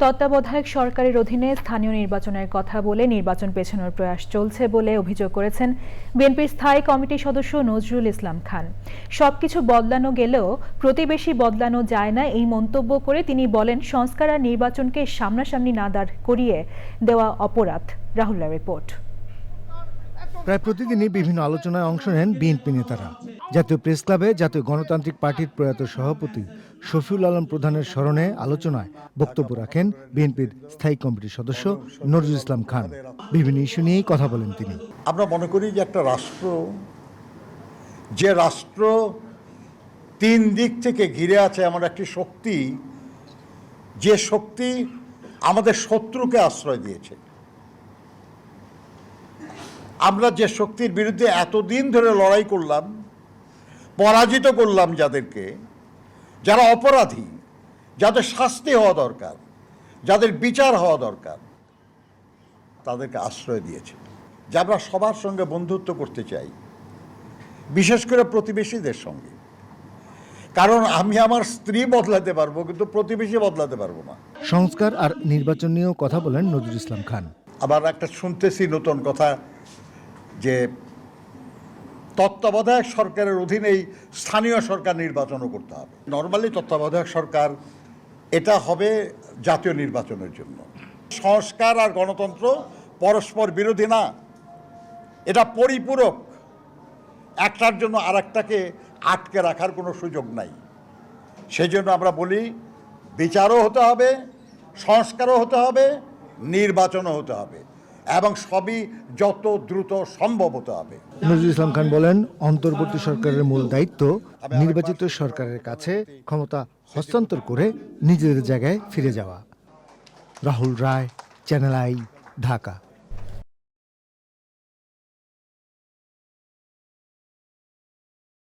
তত্ত্বাবধায়ক সরকারের অধীনে স্থানীয় নির্বাচনের কথা বলে নির্বাচন পেছানোর প্রয়াস চলছে বলে অভিযোগ করেছেন বিএনপির স্থায়ী কমিটির সদস্য নজরুল ইসলাম খান। সবকিছু বদলানো গেলেও প্রতিবেশী বদলানো যায় না এই মন্তব্য করে তিনি বলেন, সংস্কার আর নির্বাচনকে সামনাসামনি না দাঁড় করিয়ে দেওয়া অপরাধ। রাহুল্লা রিপোর্ট। প্রায় প্রতিদিনই বিভিন্ন আলোচনায় অংশ নেন বিএনপি নেতারা। জাতীয় প্রেস ক্লাবে জাতীয় গণতান্ত্রিক পার্টির প্রয়াত সভাপতি শফিউল আলম প্রধানের স্মরণে আলোচনায় বক্তব্য রাখেন বিএনপির স্থায়ী কমিটির সদস্য নজরুল ইসলাম খান। বিভিন্ন ইস্যু নিয়েই কথা বলেন তিনি। আমরা মনে করি যে একটা রাষ্ট্র, যে রাষ্ট্র তিন দিক থেকে ঘিরে আছে এমন একটি শক্তি, যে শক্তি আমাদের শত্রুকে আশ্রয় দিয়েছে। আমরা যে শক্তির বিরুদ্ধে এতদিন ধরে লড়াই করলাম পরাজিত করলাম যাদেরকে যারা অপরাধী যাদের শাস্তি হওয়া দরকার যাদের বিচার হওয়া দরকার তাদেরকে আশ্রয় দিয়েছে। যে আমরা সবার সঙ্গে বন্ধুত্ব করতে চাই বিশেষ করে প্রতিবেশীদের সঙ্গে। কারণ আমি আমার স্ত্রী বদলাতে পারব কিন্তু প্রতিবেশী বদলাতে পারব না। সংস্কার আর নির্বাচন নিয়েও কথা বলেন নজরুল ইসলাম খান। আবার একটা শুনতেছি নতুন কথা যে তত্ত্বাবধায়ক সরকারের অধীনেই স্থানীয় সরকার নির্বাচনও করতে হবে। নর্মালি তত্ত্বাবধায়ক সরকার এটা হবে জাতীয় নির্বাচনের জন্য। সংস্কার আর গণতন্ত্র পরস্পর বিরোধী না। এটা পরিপূরক। একটার জন্য আর একটাকে আটকে রাখার কোনো সুযোগ নাই। সেই জন্য আমরা বলি বিচারও হতে হবে, সংস্কারও হতে হবে, নির্বাচনও হতে হবে। এবং সবই যত দ্রুত সম্ভব হতে হবে। নজরুল ইসলাম খান বলেন অন্তর্বর্তী সরকারের মূল দায়িত্ব নির্বাচিত সরকারের কাছে ক্ষমতা হস্তান্তর করে নিজেদের জায়গায় ফিরে যাওয়া। Rahul Roy channel I Dhaka